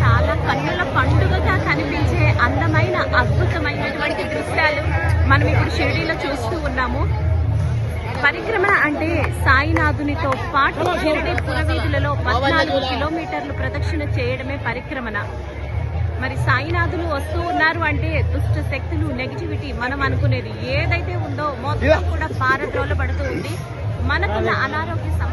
చాలా కన్నుల పండుగగా కనిపించే అందమైన అద్భుతమైనటువంటి దృశ్యాలు మనం ఇప్పుడు షిరిడీలో చూస్తూ ఉన్నాము. పరిక్రమణ అంటే సాయినాథునితో పాటు షిరిడి పురవీధులలో పద్నాలుగు కిలోమీటర్లు ప్రదక్షిణ చేయడమే పరిక్రమణ. మరి సాయినాథులు వస్తూ ఉన్నారు అంటే దుష్ట శక్తులు నెగిటివిటీ మనం అనుకునేది ఏదైతే ఉందో మొత్తం కూడా పారద్రోలబడుతూ ఉంది. మనకున్న అనారోగ్య సమస్య